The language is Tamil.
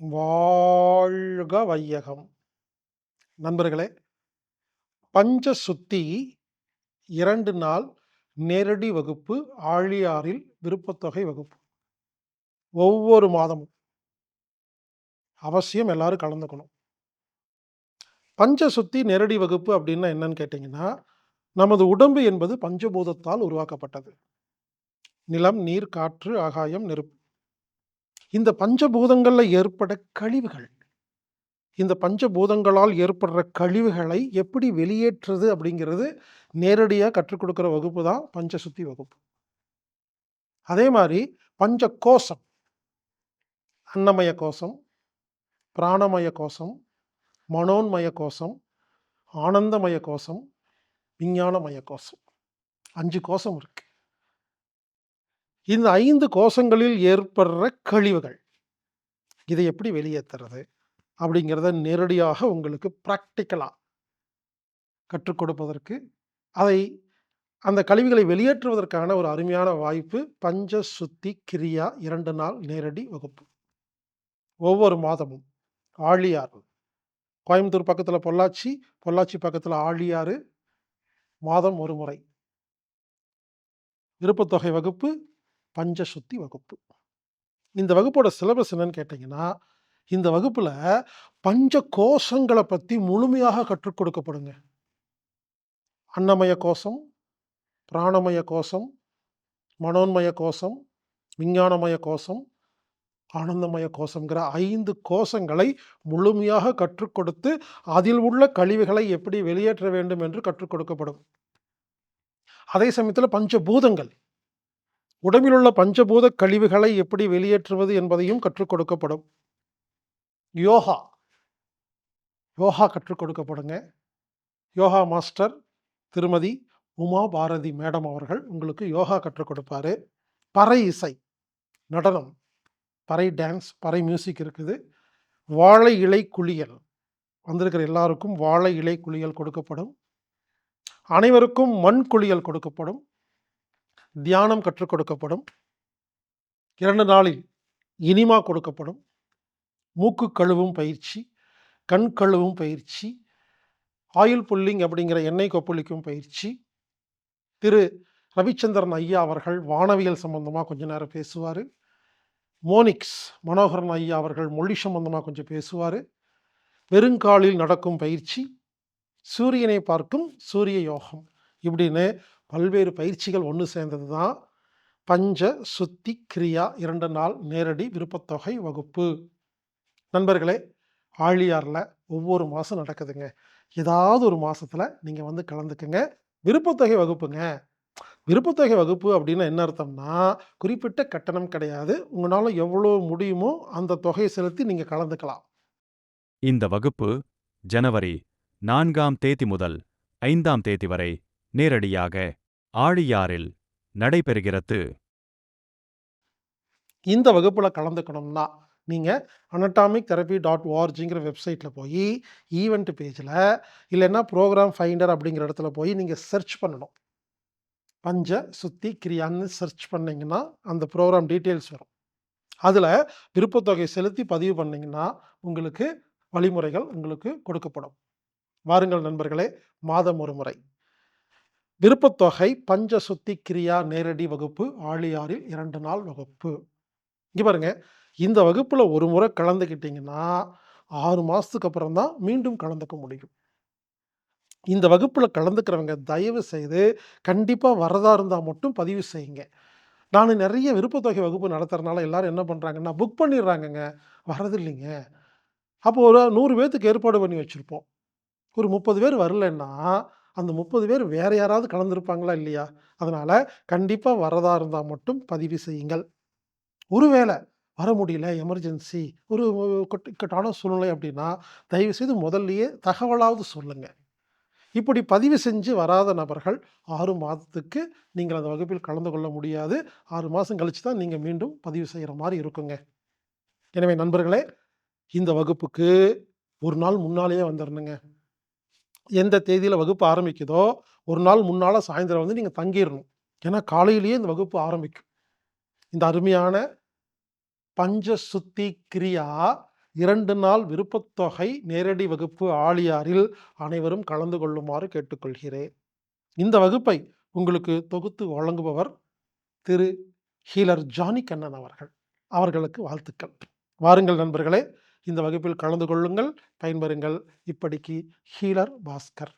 வாழ்க வையகம். நண்பர்களே பஞ்சசுத்தி இரண்டு நாள் நேரடி வகுப்பு ஆழியாரில் விருப்பத்தொகை வகுப்பு. ஒவ்வொரு மாதமும். அவசியம் எல்லாரும் கலந்துக்கணும். பஞ்ச சுத்தி நேரடி வகுப்பு அப்படின்னா என்னன்னு கேட்டிங்கன்னா நமது உடம்பு என்பது பஞ்சபூதத்தால் உருவாக்கப்பட்டது. நிலம் நீர் காற்று ஆகாயம் நெருப்பு. இந்த பஞ்சபூதங்களில் ஏற்பட கழிவுகள். இந்த பஞ்சபூதங்களால் ஏற்படுற கழிவுகளை எப்படி வெளியேற்றுறது அப்படிங்கிறது நேரடியாக கற்றுக் கொடுக்குற வகுப்பு தான் பஞ்சசுத்தி வகுப்பு. அதே மாதிரி பஞ்ச கோஷம் அன்னமய கோஷம் பிராணமய கோஷம் மனோன்மய கோஷம் ஆனந்தமய கோஷம் விஞ்ஞானமய கோஷம் அஞ்சு கோஷம் இருக்குது இந்த ஐந்து கோஷங்களில் ஏற்படுற கழிவுகள். இதை எப்படி வெளியேற்றுறது அப்படிங்கிறத நேரடியாக உங்களுக்கு ப்ராக்டிக்கலாக கற்றுக் கொடுப்பதற்கு அதை அந்த கழிவுகளை வெளியேற்றுவதற்கான ஒரு அருமையான வாய்ப்பு பஞ்ச சுத்தி கிரியா இரண்டு நாள் நேரடி வகுப்பு. ஒவ்வொரு மாதமும் ஆழியாறு. கோயம்புத்தூர் பக்கத்தில் பொள்ளாச்சி பொள்ளாச்சி பக்கத்தில் ஆழியாறு மாதம் ஒரு முறை. விருப்பத்தொகை வகுப்பு பஞ்சசுத்தி வகுப்பு. இந்த வகுப்போட சிலபஸ் என்னன்னு கேட்டிங்கன்னா இந்த வகுப்பில் பஞ்ச கோஷங்களை பற்றி முழுமையாக கற்றுக் கொடுக்கப்படுங்க. அன்னமய கோஷம் பிராணமய கோஷம் மனோன்மய கோஷம் விஞ்ஞானமய கோஷம் ஆனந்தமய கோஷங்கிற ஐந்து கோஷங்களை முழுமையாக கற்றுக் கொடுத்து அதில் உள்ள கழிவுகளை எப்படி வெளியேற்ற வேண்டும் என்று கற்றுக் கொடுக்கப்படும். அதே சமயத்தில் பஞ்சபூதங்கள் உடம்பில் உள்ள பஞ்சபூத கழிவுகளை எப்படி வெளியேற்றுவது என்பதையும் கற்றுக் கொடுக்கப்படும். யோகா. யோகா கற்றுக் கொடுக்கப்படுங்க. யோகா மாஸ்டர் திருமதி உமா பாரதி மேடம் அவர்கள் உங்களுக்கு யோகா கற்றுக் கொடுப்பாரு. பறை இசை. நடனம். பறை டான்ஸ் பறை மியூசிக் இருக்குது. வாழை இலை குளியல். வந்திருக்கிற எல்லாருக்கும் வாழை இலை குளியல் கொடுக்கப்படும். அனைவருக்கும் மண் குளியல் கொடுக்கப்படும். தியானம் கற்றுக் கொடுக்கப்படும். இரண்டு நாளில் இனிமா கொடுக்கப்படும். மூக்கு கழுவும் பயிற்சி கண் கழுவும் பயிற்சி ஆயில் புல்லிங் அப்படிங்கிற எண்ணெய் கொப்பளிக்கும் பயிற்சி. திரு ரவிச்சந்திரன் ஐயா அவர்கள் வானவியல் சம்பந்தமாக கொஞ்ச நேரம் பேசுவார். மோனிக்ஸ் மனோகரன் ஐயா அவர்கள் மொழி சம்பந்தமாக கொஞ்சம் பேசுவார். வெறுங்காலில் நடக்கும் பயிற்சி சூரியனை பார்க்கும் சூரிய யோகம். இப்படின்னு பல்வேறு பயிற்சிகள் ஒன்று சேர்ந்தது தான் பஞ்ச சுத்தி கிரியா இரண்டு நாள் நேரடி விருப்பத்தொகை வகுப்பு. நண்பர்களே ஆழியாரில் ஒவ்வொரு மாதம் நடக்குதுங்க. ஏதாவது ஒரு மாதத்தில் நீங்கள் வந்து கலந்துக்குங்க. விருப்பத்தொகை வகுப்புங்க. விருப்பத்தொகை வகுப்பு அப்படின்னா என்ன அர்த்தம்னா குறிப்பிட்ட கட்டணம் கிடையாது. உங்களால் எவ்வளோ முடியுமோ அந்த தொகையை செலுத்தி நீங்கள் கலந்துக்கலாம். இந்த வகுப்பு ஜனவரி நான்காம் தேதி முதல் ஐந்தாம் தேதி வரை நேரடியாக ஆழியாறில் நடைபெறுகிறது. இந்த வகுப்பில் கலந்துக்கணும்னா நீங்கள் அனட்டாமிக் தெரப்பி டாட் ஓஆர்ஜிங்கிற வெப்சைட்டில் போய் ஈவெண்ட் பேஜில் இல்லைன்னா ப்ரோக்ராம் ஃபைண்டர் அப்படிங்கிற இடத்துல போய் நீங்கள் சர்ச் பண்ணணும். பஞ்ச சுத்தி கிரியான்னு சர்ச் பண்ணிங்கன்னா அந்த ப்ரோக்ராம் டீட்டெயில்ஸ் வரும். அதில் விருப்பத்தொகை செலுத்தி பதிவு பண்ணிங்கன்னா உங்களுக்கு வழிமுறைகள் உங்களுக்கு கொடுக்கப்படும். வாருங்கள் நண்பர்களே மாதம் ஒரு முறை. விருப்பத்தொகை பஞ்ச சுத்தி கிரியா நேரடி வகுப்பு ஆழியாரில் இரண்டு நாள் வகுப்பு. இங்கே பாருங்க இந்த வகுப்பில் ஒரு முறை கலந்துக்கிட்டிங்கன்னா ஆறு மாதத்துக்கு அப்புறம் தான் மீண்டும் கலந்துக்க முடியும். இந்த வகுப்பில் கலந்துக்கிறவங்க தயவு செய்து கண்டிப்பாக வரதா இருந்தால் மட்டும் பதிவு செய்யுங்க. நான் நிறைய விருப்பத்தொகை வகுப்பு நடத்துறதுனால எல்லாரும் என்ன பண்ணுறாங்கன்னா புக் பண்ணிடுறாங்கங்க. வரது இல்லைங்க அப்போ ஒரு நூறு பேர்த்துக்கு ஏற்பாடு பண்ணி வச்சுருப்போம். ஒரு முப்பது பேர் வரலன்னா அந்த முப்பது பேர் வேற யாராவது கலந்துருப்பாங்களா இல்லையா? அதனால் கண்டிப்பாக வரதா இருந்தால் மட்டும் பதிவு செய்யுங்கள். ஒருவேளை வர முடியல எமர்ஜென்சி ஒரு இக்கட்டான சூழ்நிலை அப்படின்னா தயவு செய்து தகவலாவது சொல்லுங்கள் இப்படி பதிவு செஞ்சு வராத நபர்கள் ஆறு மாதத்துக்கு நீங்கள் அந்த வகுப்பில் கலந்து கொள்ள முடியாது. ஆறு மாதம் கழித்து தான் நீங்கள் மீண்டும் பதிவு செய்கிற மாதிரி இருக்குங்க. எனவே நண்பர்களே இந்த வகுப்புக்கு ஒரு நாள் முன்னாலேயே வந்துடணுங்க எந்த தேதியில் வகுப்பு ஆரம்பிக்குதோ ஒரு நாள் முன்னால் சாயந்தரம் வந்து நீங்கள் தங்கிடணும் ஏன்னா காலையிலேயே இந்த வகுப்பு ஆரம்பிக்கும். இந்த அருமையான பஞ்ச சுத்தி கிரியா இரண்டு நாள் விருப்பத்தொகை நேரடி வகுப்பு ஆழியாரில் அனைவரும் கலந்து கொள்ளுமாறு கேட்டுக்கொள்கிறேன். இந்த வகுப்பை உங்களுக்கு தொகுத்து வழங்குபவர் திரு. ஹீலர் ஜானி கண்ணன் அவர்கள். அவர்களுக்கு வாழ்த்துக்கள். வாருங்கள் நண்பர்களே. இந்த வகுப்பில் கலந்து கொள்ளுங்கள். பயன்பெறுங்கள். இப்படிக்கு ஹீலர் பாஸ்கர்.